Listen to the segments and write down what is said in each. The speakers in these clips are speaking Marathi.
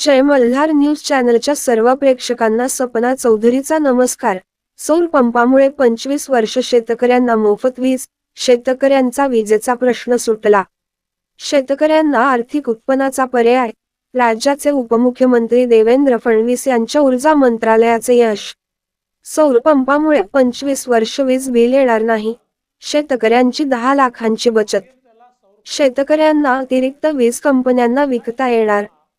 जय मल्हार न्यूज चॅनलच्या सर्व प्रेक्षकांना सपना चौधरीचा नमस्कार. सौर पंपामुळे पंचवीस वर्ष शेतकऱ्यांना मोफत वीज शेतकऱ्यांचा विजेचा प्रश्न सुटला. शेतकऱ्यांना आर्थिक उत्पन्नाचा पर्याय राज्याचे उपमुख्यमंत्री देवेंद्र फडणवीस यांच्या ऊर्जा मंत्रालयाचे यश. सौर पंपामुळे पंचवीस वर्ष वीज बिल येणार नाही. शेतकऱ्यांची दहा लाखांची बचत. शेतकऱ्यांना अतिरिक्त वीज कंपन्यांना विकता येणार.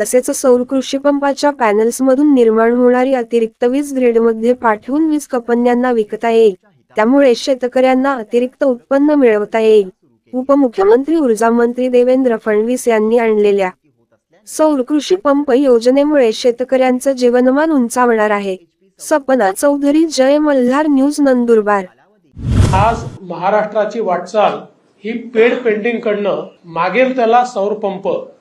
तसेच सौर कृषी पंपाच्या पॅनल्समधून निर्माण होणारी अतिरिक्त वीज ग्रेडमध्ये पाठवून वीज कंपन्यांना विकता येईल. त्यामुळे शेतकऱ्यांना अतिरिक्त उत्पन्न मिळवता येईल. उपमुख्यमंत्री ऊर्जा मंत्री देवेंद्र फडणवीस यांनी आणलेल्या सौर कृषी पंप योजनेमुळे शेतकऱ्यांचं जीवनमान उंचावणार आहे. सपना चौधरी जय मल्हार न्यूज नंदुरबार. आज महाराष्ट्राची वाटचाल ही पेड पेंटिंग कडनं मागेल त्याला सौर पंप.